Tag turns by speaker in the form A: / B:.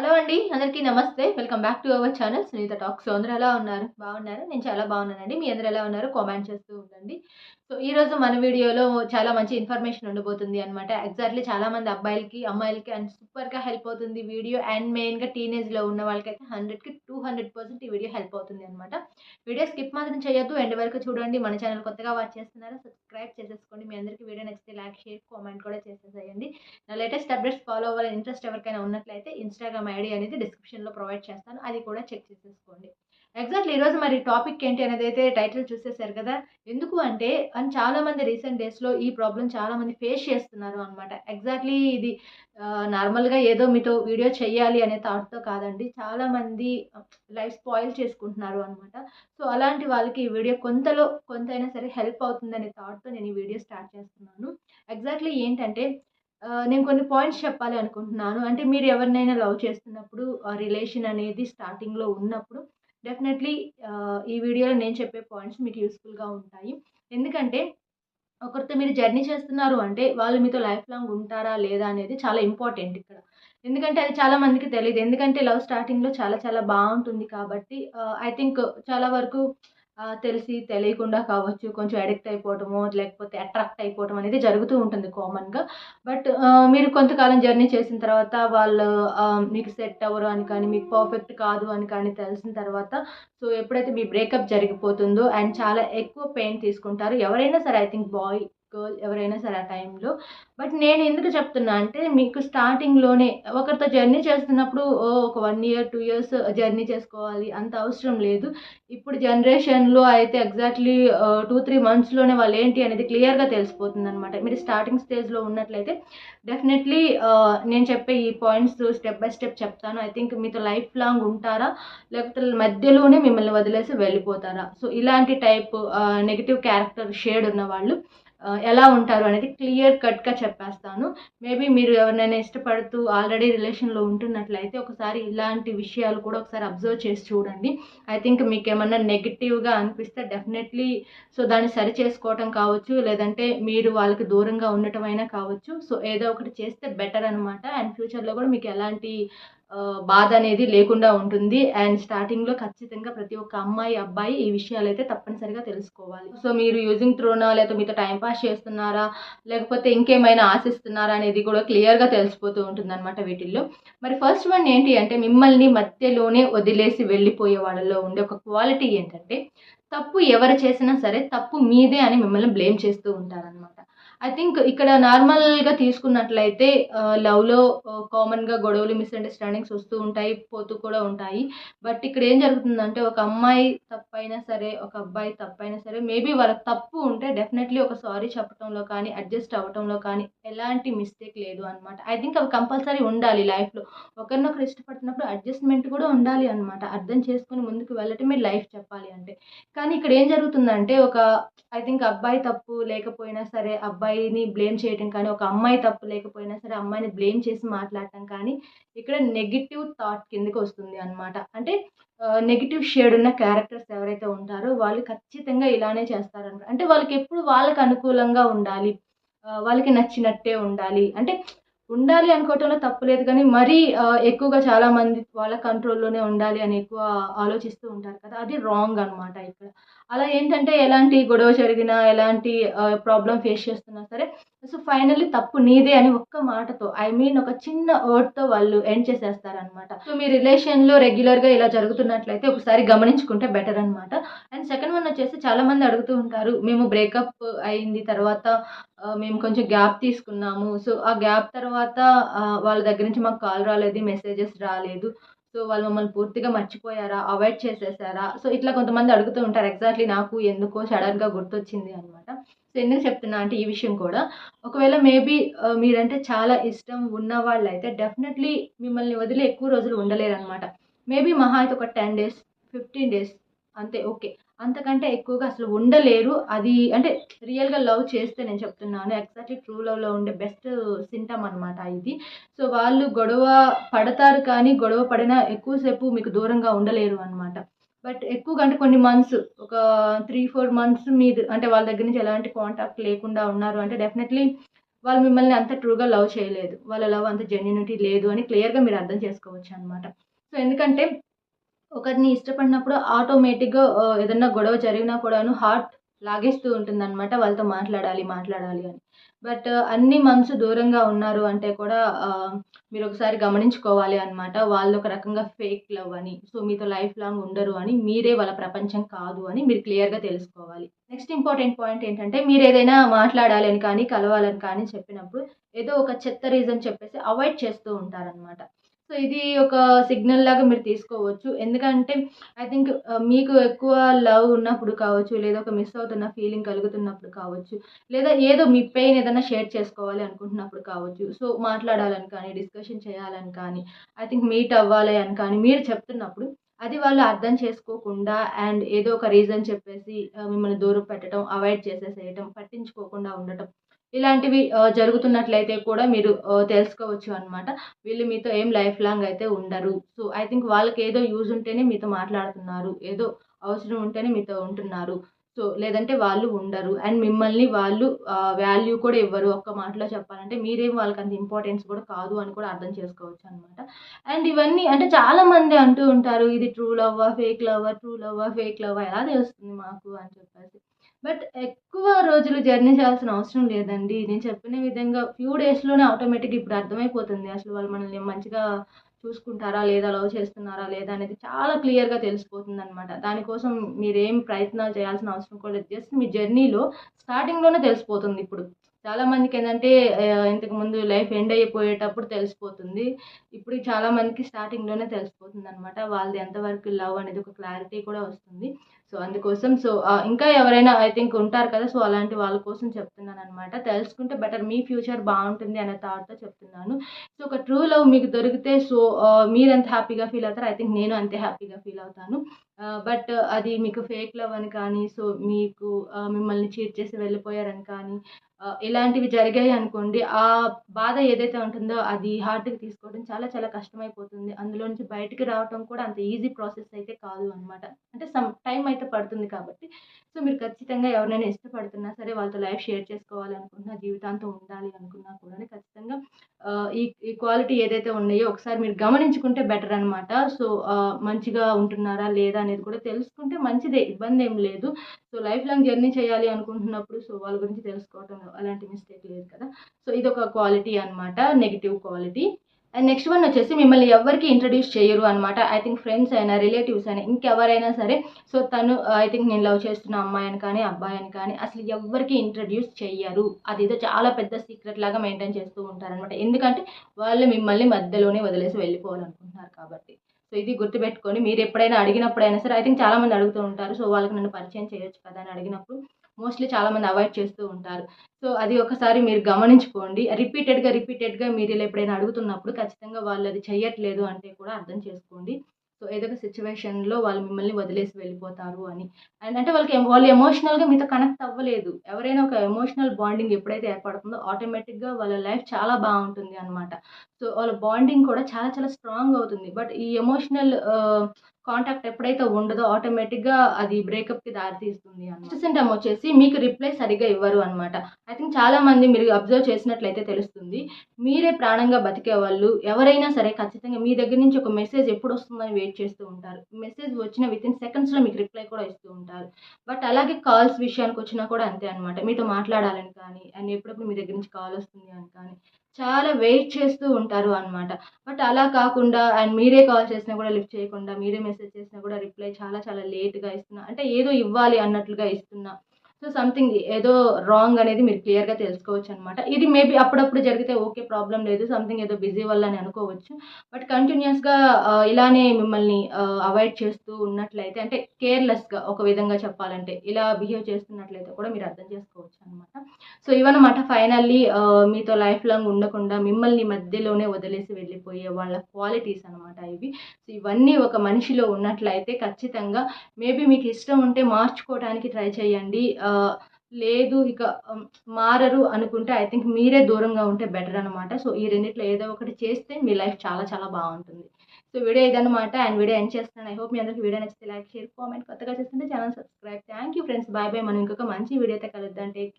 A: Hello అండి అందరికీ నమస్తే. Welcome back to our channel Sunitha talks అందరూ ఎలా ఉన్నారు? బాగున్నారు? నేను చాలా బాగున్నానండి. మీ అందరూ ఎలా ఉన్నారు కామెంట్ చేస్తూ ఉండండి. సో ఈ రోజు మన వీడియోలో చాలా మంచి ఇన్ఫర్మేషన్ ఉండబోతుంది అనమాట ఎగ్జాక్ట్లీ చాలా మంది అబ్బాయిలకి అమ్మాయిలకి అండ్ సూపర్గా హెల్ప్ అవుతుంది వీడియో. అండ్ మెయిన్గా టీనేజ్లో ఉన్న వాళ్ళకైతే హండ్రెడ్కి టూ హండ్రెడ్ పర్సెంట్ ఈ వీడియో హెల్ప్ అవుతుంది అనమాట వీడియో స్కిప్ మాత్రం చేయొద్దు. ఎండ్ వరకు చూడండి. మన ఛానల్ కొత్తగా వాచ్ చేస్తున్నారా? సబ్స్క్రైబ్ చేసేసుకోండి. మీ అందరికీ వీడియో నచ్చితే లైక్ షేర్ కామెంట్ కూడా చేసేసేయండి. నా లేటెస్ట్ అప్డేట్స్ ఫాలో అవ్వాలని ఇంట్రెస్ట్ ఎవరికైనా ఉన్నట్లయితే ఇన్స్టాగ్రామ్ ఐడి అనేది డిస్క్రిప్షన్లో ప్రొవైడ్ చేస్తాను. అది కూడా చెక్ చేసేసుకోండి. ఎగ్జాక్ట్లీ ఈరోజు మరి టాపిక్ ఏంటి అనేది అయితే టైటిల్ చూసేసారు కదా? ఎందుకు అంటే అండ్ చాలా మంది రీసెంట్ డేస్లో ఈ ప్రాబ్లం చాలామంది ఫేస్ చేస్తున్నారు అనమాట ఎగ్జాక్ట్లీ ఇది నార్మల్గా ఏదో మీతో వీడియో చేయాలి అనే థాట్తో కాదండి. చాలామంది లైఫ్ స్పాయిల్ చేసుకుంటున్నారు అనమాట సో అలాంటి వాళ్ళకి ఈ వీడియో కొంతలో కొంతైనా సరే హెల్ప్ అవుతుందనే థాట్తో నేను ఈ వీడియో స్టార్ట్ చేస్తున్నాను. ఎగ్జాక్ట్లీ ఏంటంటే నేను కొన్ని పాయింట్స్ చెప్పాలి అనుకుంటున్నాను. అంటే మీరు ఎవరినైనా లవ్ చేస్తున్నప్పుడు ఆ రిలేషన్ అనేది స్టార్టింగ్లో ఉన్నప్పుడు డెఫినెట్లీ ఈ వీడియోలో నేను చెప్పే పాయింట్స్ మీకు యూస్ఫుల్గా ఉంటాయి. ఎందుకంటే ఒకరితో మీరు జర్నీ చేస్తున్నారు అంటే వాళ్ళు మీతో లైఫ్ లాంగ్ ఉంటారా లేదా అనేది చాలా ఇంపార్టెంట్ ఇక్కడ. ఎందుకంటే అది చాలా మందికి తెలియదు ఎందుకంటే లవ్ స్టార్టింగ్లో చాలా చాలా బాగుంటుంది కాబట్టి ఐ థింక్ చాలా వరకు తెలిసి తెలియకుండా కావచ్చు కొంచెం అడిక్ట్ అయిపోవటము లేకపోతే అట్రాక్ట్ అయిపోవటం అనేది జరుగుతూ ఉంటుంది కామన్గా. బట్ మీరు కొంతకాలం జర్నీ చేసిన తర్వాత వాళ్ళు మీకు సెట్ అవ్వరు అని కానీ మీకు పర్ఫెక్ట్ కాదు అని కానీ తెలిసిన తర్వాత సో ఎప్పుడైతే మీ బ్రేకప్ జరిగిపోతుందో అండ్ చాలా ఎక్కువ పెయిన్ తీసుకుంటారు ఎవరైనా సరే ఐ థింక్ బాయ్ గర్ల్ ఎవరైనా సరే ఆ టైంలో బట్ నేను ఎందుకు చెప్తున్నా అంటే మీకు స్టార్టింగ్లోనే ఒకరితో జర్నీ చేస్తున్నప్పుడు ఓ ఒక one year two years journey చేసుకోవాలి అంత అవసరం లేదు. ఇప్పుడు జనరేషన్లో అయితే ఎగ్జాక్ట్లీ టూ త్రీ మంత్స్లోనే వాళ్ళు ఏంటి అనేది క్లియర్గా తెలిసిపోతుంది అనమాట మీరు స్టార్టింగ్ స్టేజ్లో ఉన్నట్లయితే డెఫినెట్లీ నేను చెప్పే ఈ పాయింట్స్ స్టెప్ బై స్టెప్ చెప్తాను. ఐ థింక్ మీతో లైఫ్ లాంగ్ ఉంటారా? లేకపోతే మధ్యలోనే మిమ్మల్ని వదిలేసి వెళ్ళిపోతారా? సో ఇలాంటి టైప్ నెగిటివ్ క్యారెక్టర్ షేడ్ ఉన్న వాళ్ళు ఎలా ఉంటారు అనేది క్లియర్ కట్గా చెప్పేస్తాను. మేబీ మీరు ఎవరినైనా ఇష్టపడుతూ ఆల్రెడీ రిలేషన్లో ఉంటున్నట్లయితే ఒకసారి ఇలాంటి విషయాలు కూడా ఒకసారి అబ్జర్వ్ చేసి చూడండి. ఐ థింక్ మీకు ఏమన్నా నెగిటివ్గా అనిపిస్తే డెఫినెట్లీ సో దాన్ని సరి చేసుకోవటం కావచ్చు. లేదంటే మీరు వాళ్ళకి దూరంగా ఉండటం అయినా కావచ్చు. సో ఏదో ఒకటి చేస్తే బెటర్ అనమాట అండ్ ఫ్యూచర్లో కూడా మీకు ఎలాంటి బాధ అనేది లేకుండా ఉంటుంది. అండ్ స్టార్టింగ్లో ఖచ్చితంగా ప్రతి ఒక్క అమ్మాయి అబ్బాయి ఈ విషయాలు అయితే తప్పనిసరిగా తెలుసుకోవాలి. సో మీరు యూజింగ్ త్రోనా లేకపోతే మీతో టైం పాస్ చేస్తున్నారా? లేకపోతే ఇంకేమైనా ఆశిస్తున్నారా అనేది కూడా క్లియర్గా తెలిసిపోతూ ఉంటుంది అనమాట వీటిల్లో. మరి ఫస్ట్ వన్ ఏంటి అంటే మిమ్మల్ని మధ్యలోనే వదిలేసి వెళ్ళిపోయే వాళ్ళలో ఉండే ఒక క్వాలిటీ ఏంటంటే తప్పు ఎవరు చేసినా సరే తప్పు మీదే అని మిమ్మల్ని బ్లేమ్ చేస్తూ ఉంటారనమాట ఐ థింక్ ఇక్కడ నార్మల్గా తీసుకున్నట్లయితే లవ్లో కామన్గా గొడవలు మిస్అండర్స్టాండింగ్స్ వస్తూ ఉంటాయి పోతూ కూడా ఉంటాయి. బట్ ఇక్కడ ఏం జరుగుతుందంటే ఒక అమ్మాయి తప్పైనా సరే ఒక అబ్బాయి తప్పైనా సరే మేబీ వాళ్ళకి తప్పు ఉంటే డెఫినెట్లీ ఒక సారీ చెప్పడంలో కానీ అడ్జస్ట్ అవ్వటంలో కానీ ఎలాంటి మిస్టేక్ లేదు అనమాట ఐ థింక్ అవి కంపల్సరీ ఉండాలి లైఫ్లో ఒకరినొకరు ఇష్టపడుతున్నప్పుడు అడ్జస్ట్మెంట్ కూడా ఉండాలి అనమాట అర్థం చేసుకుని ముందుకు వెళ్ళటమే లైఫ్ చెప్పాలి అంటే. కానీ ఇక్కడ ఏం జరుగుతుందంటే ఒక ఐ థింక్ అబ్బాయి తప్పు లేకపోయినా సరే అబ్బాయి అబ్బాయిని బ్లేమ్ చేయటం కానీ ఒక అమ్మాయి తప్పు లేకపోయినా సరే అమ్మాయిని బ్లేమ్ చేసి మాట్లాడటం కానీ ఇక్కడ నెగిటివ్ థాట్ కిందకి వస్తుంది అనమాట అంటే నెగిటివ్ షేడ్ ఉన్న క్యారెక్టర్స్ ఎవరైతే ఉంటారో వాళ్ళు ఖచ్చితంగా ఇలానే చేస్తారనమాట అంటే వాళ్ళకి ఎప్పుడు వాళ్ళకి అనుకూలంగా ఉండాలి. వాళ్ళకి నచ్చినట్టే ఉండాలి. అంటే ఉండాలి అనుకోవటంలో తప్పులేదు కానీ మరీ ఎక్కువగా చాలా మంది వాళ్ళ కంట్రోల్లోనే ఉండాలి అని ఎక్కువ ఆలోచిస్తూ ఉంటారు కదా. అది రాంగ్ అనమాట ఇక్కడ. అలా ఏంటంటే ఎలాంటి గొడవ జరిగినా ఎలాంటి ప్రాబ్లం ఫేస్ చేస్తున్నా సరే సో ఫైనల్లీ తప్పు నీదే అని ఒక్క మాటతో ఐ మీన్ ఒక చిన్న వర్డ్తో వాళ్ళు ఎండ్ చేసేస్తారనమాట సో మీ రిలేషన్లో రెగ్యులర్గా ఇలా జరుగుతున్నట్లయితే ఒకసారి గమనించుకుంటే బెటర్ అనమాట అండ్ సెకండ్ వన్ వచ్చేసి చాలామంది అడుగుతూ ఉంటారు మేము బ్రేకప్ అయింది తర్వాత మేము కొంచెం గ్యాప్ తీసుకున్నాము. సో ఆ గ్యాప్ తర్వాత తర్వాత వాళ్ళ దగ్గర నుంచి మాకు కాల్ రాలేదు మెసేజెస్ రాలేదు. సో వాళ్ళు మమ్మల్ని పూర్తిగా మర్చిపోయారా అవాయిడ్ చేసేసారా? సో ఇట్లా కొంతమంది అడుగుతూ ఉంటారు ఎగ్జాక్ట్లీ నాకు ఎందుకో సడన్గా గుర్తొచ్చింది అనమాట సో ఎందుకు చెప్తున్నా అంటే ఈ విషయం కూడా. ఒకవేళ మేబీ మీరంటే చాలా ఇష్టం ఉన్న వాళ్ళు అయితే డెఫినెట్లీ మిమ్మల్ని వదిలి ఎక్కువ రోజులు ఉండలేరు అనమాట మేబీ మహా అయితే ఒక టెన్ డేస్ ఫిఫ్టీన్ డేస్ అంతే ఓకే. అంతకంటే ఎక్కువగా అసలు ఉండలేరు. అది అంటే రియల్గా లవ్ చేస్తే నేను చెప్తున్నాను ఎగ్జాక్ట్లీ ట్రూ లవ్లో ఉండే బెస్ట్ సింటమ్ అనమాట ఇది. సో వాళ్ళు గొడవ పడతారు కానీ గొడవ పడినా ఎక్కువసేపు మీకు దూరంగా ఉండలేరు అనమాట బట్ ఎక్కువగా అంటే కొన్ని మంత్స్ ఒక త్రీ ఫోర్ మంత్స్ మీరు అంటే వాళ్ళ దగ్గర నుంచి ఎలాంటి కాంటాక్ట్ లేకుండా ఉన్నారు అంటే డెఫినెట్లీ వాళ్ళు మిమ్మల్ని అంత ట్రూగా లవ్ చేయలేదు. వాళ్ళ లవ్ అంత జెన్యునిటీ లేదు అని క్లియర్గా మీరు అర్థం చేసుకోవచ్చు అనమాట సో ఎందుకంటే ఒకరిని ఇష్టపడినప్పుడు ఆటోమేటిక్గా ఏదన్నా గొడవ జరిగినా కూడాను హార్ట్ లాగేస్తూ ఉంటుంది అనమాట వాళ్ళతో మాట్లాడాలి మాట్లాడాలి అని. బట్ అన్ని మనసు దూరంగా ఉన్నారు అంటే కూడా మీరు ఒకసారి గమనించుకోవాలి అనమాట వాళ్ళు ఒక రకంగా ఫేక్ లవ్ అని. సో మీతో లైఫ్ లాంగ్ ఉండరు అని. మీరే వాళ్ళ ప్రపంచం కాదు అని మీరు క్లియర్గా తెలుసుకోవాలి. నెక్స్ట్ ఇంపార్టెంట్ పాయింట్ ఏంటంటే మీరు ఏదైనా మాట్లాడాలి అని కానీ కలవాలని కానీ చెప్పినప్పుడు ఏదో ఒక చెత్త రీజన్ చెప్పేసి అవాయిడ్ చేస్తూ ఉంటారనమాట సో ఇది ఒక సిగ్నల్ లాగా మీరు తీసుకోవచ్చు. ఎందుకంటే ఐ థింక్ మీకు ఎక్కువ లవ్ ఉన్నప్పుడు కావచ్చు లేదా ఒక మిస్ అవుతున్న ఫీలింగ్ కలుగుతున్నప్పుడు కావచ్చు లేదా ఏదో మీ పెయిన్ ఏదైనా షేర్ చేసుకోవాలి అనుకుంటున్నప్పుడు కావచ్చు. సో మాట్లాడాలని కానీ డిస్కషన్ చేయాలని కానీ ఐ థింక్ మీట్ అవ్వాలి అని కానీ మీరు చెప్తున్నప్పుడు అది వాళ్ళు అర్థం చేసుకోకుండా అండ్ ఏదో ఒక రీజన్ చెప్పేసి మిమ్మల్ని దూరం పెట్టడం అవాయిడ్ చేసేసేయటం పట్టించుకోకుండా ఉండటం ఇలాంటివి జరుగుతున్నట్లయితే కూడా మీరు తెలుసుకోవచ్చు అనమాట వీళ్ళు మీతో ఏం లైఫ్ లాంగ్ అయితే ఉండరు. సో ఐ థింక్ వాళ్ళకి ఏదో యూజ్ ఉంటేనే మీతో మాట్లాడుతున్నారు. ఏదో అవసరం ఉంటేనే మీతో ఉంటున్నారు. సో లేదంటే వాళ్ళు ఉండరు. అండ్ మిమ్మల్ని వాళ్ళు వాల్యూ కూడా ఇవ్వరు. ఒక్క మాటలో చెప్పాలంటే మీరేం వాళ్ళకి అంత ఇంపార్టెన్స్ కూడా కాదు అని కూడా అర్థం చేసుకోవచ్చు అనమాట అండ్ ఇవన్నీ అంటే చాలామంది అంటూ ఉంటారు ఇది ట్రూ లవ్వా ఫేక్ లవ్వా ట్రూ లవ్వా ఫేక్ లవ్వా ఎలా తెలుస్తుంది మాకు అని చెప్పేసి. బట్ ఎక్కువ రోజులు జర్నీ చేయాల్సిన అవసరం లేదండి. నేను చెప్పిన విధంగా ఫ్యూ డేస్లోనే ఆటోమేటిక్ ఇప్పుడు అర్థమైపోతుంది. అసలు వాళ్ళు మనల్ని మంచిగా చూసుకుంటారా? లేదా లవ్ చేస్తున్నారా? లేదా అనేది చాలా క్లియర్గా తెలిసిపోతుంది అనమాట దానికోసం మీరేం ప్రయత్నాలు చేయాల్సిన అవసరం కూడా లేదు. జస్ట్ మీ జర్నీలో స్టార్టింగ్లోనే తెలిసిపోతుంది ఇప్పుడు. చాలామందికి ఏంటంటే ఇంతకు ముందు లైఫ్ ఎండ్ అయిపోయేటప్పుడు తెలిసిపోతుంది. ఇప్పుడు చాలా మందికి స్టార్టింగ్లోనే తెలిసిపోతుంది అనమాట వాళ్ళది ఎంతవరకు లవ్ అనేది ఒక క్లారిటీ కూడా వస్తుంది. సో అందుకోసం సో ఇంకా ఎవరైనా ఐ థింక్ ఉంటారు కదా సో అలాంటి వాళ్ళ కోసం చెప్తున్నాను అనమాట తెలుసుకుంటే బెటర్ మీ ఫ్యూచర్ బాగుంటుంది అనే థాట్తో చెప్తున్నాను. సో ఒక ట్రూ లవ్ మీకు దొరికితే సో మీరు ఎంత హ్యాపీగా ఫీల్ అవుతారో ఐ థింక్ నేను అంతే హ్యాపీగా ఫీల్ అవుతాను. బట్ అది మీకు ఫేక్ లవ్ అని కానీ సో మీకు మిమ్మల్ని చీట్ చేసి వెళ్ళిపోయారని కానీ ఇలాంటివి జరిగాయి అనుకోండి ఆ బాధ ఏదైతే ఉంటుందో అది హార్ట్కి తీసుకోవడం చాలా చాలా కష్టమైపోతుంది. అందులో నుంచి బయటికి రావడం కూడా అంత ఈజీ ప్రాసెస్ అయితే కాదు అనమాట అంటే సమ్ టైం అయితే పడుతుంది కాబట్టి. సో మీరు ఖచ్చితంగా ఎవరినైనా ఇష్టపడుతున్నా సరే వాళ్ళతో లైఫ్ షేర్ చేసుకోవాలనుకున్నా జీవితాంతం ఉండాలి అనుకున్నా కూడా ఖచ్చితంగా ఈ ఈ క్వాలిటీ ఏదైతే ఉన్నాయో ఒకసారి మీరు గమనించుకుంటే బెటర్ అనమాట సో మంచిగా ఉంటున్నారా లేదా అనేది కూడా తెలుసుకుంటే మంచిదే ఇబ్బంది ఏం లేదు. సో లైఫ్ లాంగ్ జర్నీ చేయాలి అనుకుంటున్నప్పుడు సో వాళ్ళ గురించి తెలుసుకోవటం అలాంటి మిస్టేక్ లేదు కదా. సో ఇది ఒక క్వాలిటీ అనమాట negative quality and next one వచ్చేసి మిమ్మల్ని ఎవరికి ఇంట్రడ్యూస్ చేయరు అనమాట ఐ థింక్ ఫ్రెండ్స్ అయినా రిలేటివ్స్ అయినా ఇంకెవరైనా సరే సో తను ఐ థింక్ నేను లవ్ చేస్తున్న అమ్మాయి అని కానీ అబ్బాయి అని కానీ అసలు ఎవరికి ఇంట్రడ్యూస్ చెయ్యరు. అదేదో చాలా పెద్ద సీక్రెట్ లాగా మెయింటైన్ చేస్తూ ఉంటారనమాట ఎందుకంటే వాళ్ళు మిమ్మల్ని మధ్యలోనే వదిలేసి వెళ్ళిపోవాలనుకుంటున్నారు కాబట్టి. సో ఇది గుర్తుపెట్టుకొని మీరు ఎప్పుడైనా అడిగినప్పుడైనా సరే ఐ థింక్ చాలామంది అడుగుతూ ఉంటారు. సో వాళ్ళకి నన్ను పరిచయం చేయొచ్చు కదా అని అడిగినప్పుడు మోస్ట్లీ చాలామంది అవాయిడ్ చేస్తూ ఉంటారు. సో అది ఒకసారి మీరు గమనించుకోండి. రిపీటెడ్గా రిపీటెడ్గా మీరు ఇలా ఎప్పుడైనా అడుగుతున్నప్పుడు ఖచ్చితంగా వాళ్ళు అది చెయ్యట్లేదు అంటే కూడా అర్థం చేసుకోండి. సో ఏదో ఒక సిచ్యువేషన్లో వాళ్ళు మిమ్మల్ని వదిలేసి వెళ్ళిపోతారు అని. అండ్ అంటే వాళ్ళకి వాళ్ళు ఎమోషనల్గా మీతో కనెక్ట్ అవ్వలేదు. ఎవరైనా ఒక ఎమోషనల్ బాండింగ్ ఎప్పుడైతే ఏర్పడుతుందో ఆటోమేటిక్గా వాళ్ళ లైఫ్ చాలా బాగుంటుంది అనమాట సో వాళ్ళ బాండింగ్ కూడా చాలా చాలా స్ట్రాంగ్ అవుతుంది. బట్ ఈ ఎమోషనల్ కాంటాక్ట్ ఎప్పుడైతే ఉండదో ఆటోమేటిక్గా అది బ్రేకప్కి దారితీస్తుంది అనమాట సింటమ్ వచ్చేసి మీకు రిప్లై సరిగా ఇవ్వరు అనమాట ఐ థింక్ చాలామంది మీరు అబ్జర్వ్ చేసినట్లయితే తెలుస్తుంది. మీరే ప్రాణంగా బతికే వాళ్ళు ఎవరైనా సరే ఖచ్చితంగా మీ దగ్గర నుంచి ఒక మెసేజ్ ఎప్పుడు వస్తుందని వెయిట్ చేస్తూ ఉంటారు. మెసేజ్ వచ్చిన విత్ ఇన్ సెకండ్స్లో మీకు రిప్లై కూడా ఇస్తూ ఉంటారు. బట్ అలాగే కాల్స్ విషయానికి వచ్చినా కూడా అంతే అనమాట మీతో మాట్లాడాలని కానీ అండ్ ఎప్పుడప్పుడు మీ దగ్గర నుంచి కాల్ వస్తుంది అని కానీ చాలా వెయిట్ చేస్తూ ఉంటారు అనమాట బట్ అలా కాకుండా అండ్ మీరే కాల్ చేసినా కూడా లిఫ్ట్ చేయకుండా మీరే మెసేజ్ చేసినా కూడా రిప్లై చాలా చాలా లేట్గా ఇస్తున్నా. అంటే ఏదో ఇవ్వాలి అన్నట్లుగా ఇస్తున్నా. సో సంథింగ్ ఏదో రాంగ్ అనేది మీరు క్లియర్గా తెలుసుకోవచ్చు అనమాట ఇది మేబీ అప్పుడప్పుడు జరిగితే ఓకే ప్రాబ్లం లేదు సంథింగ్ ఏదో బిజీ వల్ల అని అనుకోవచ్చు. బట్ కంటిన్యూస్గా ఇలానే మిమ్మల్ని అవాయిడ్ చేస్తూ ఉన్నట్లయితే అంటే కేర్లెస్గా ఒక విధంగా చెప్పాలంటే ఇలా బిహేవ్ చేస్తున్నట్లయితే కూడా మీరు అర్థం చేసుకోవచ్చు అనమాట సో ఇవన్నమాట ఫైనల్లీ మీతో లైఫ్ లాంగ్ ఉండకుండా మిమ్మల్ని మధ్యలోనే వదిలేసి వెళ్ళిపోయే వాళ్ళ క్వాలిటీస్ అనమాట ఇవి. సో ఇవన్నీ ఒక మనిషిలో ఉన్నట్లయితే ఖచ్చితంగా మేబీ మీకు ఇష్టం ఉంటే మార్చుకోవడానికి ట్రై చేయండి. లేదు ఇక మారరు అనుకుంటే ఐ థింక్ మీరే దూరంగా ఉంటే బెటర్ అనమాట సో ఈ రెండిట్లో ఏదో ఒకటి చేస్తే మీ లైఫ్ చాలా చాలా బాగుంటుంది. సో వీడియో ఇదనమాట అండ్ వీడియో ఎండ్ చేస్తున్నాను. ఐ హోప్ మీ అందరికి వీడియో నచ్చితే లైక్ షేర్ కామెంట్ కొత్తగా చేస్తుంటే channel subscribe thank you friends bye bye మనం ఇంకొక మంచి వీడియోతో కలుద్దాం. Take care